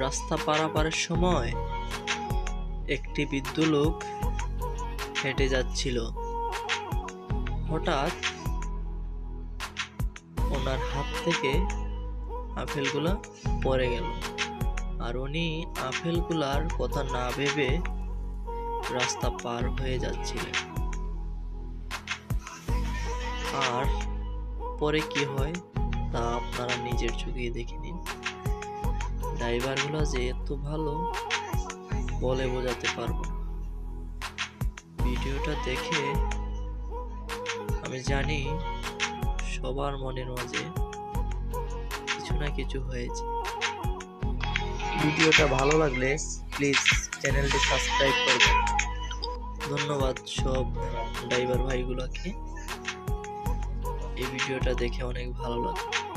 রাস্তা পারাপারের সময় একটি বৃদ্ধ লোক হেঁটে যাচ্ছিল। হঠাৎ ওনার হাত থেকে আপেলগুলা পড়ে গেল আর উনি আপেলগুলার কথা না ভেবে রাস্তা পার হয়ে যাচ্ছিলেন। আর পরে কি হয় তা আপনারা নিজের চোখেই দেখে নিন। ড্রাইভারগুলো যে এত ভালো, বলে বোঝাতে পারব ভিডিওটা দেখে আমি জানি সবার মনের মাঝে কিছু না কিছু হয়েছে। ভিডিওটা ভালো লাগলে প্লিজ চ্যানেলটি সাবস্ক্রাইব করবেন। ধন্যবাদ সব ড্রাইভার ভাইগুলোকে। এই ভিডিওটা দেখে অনেক ভালো লাগল।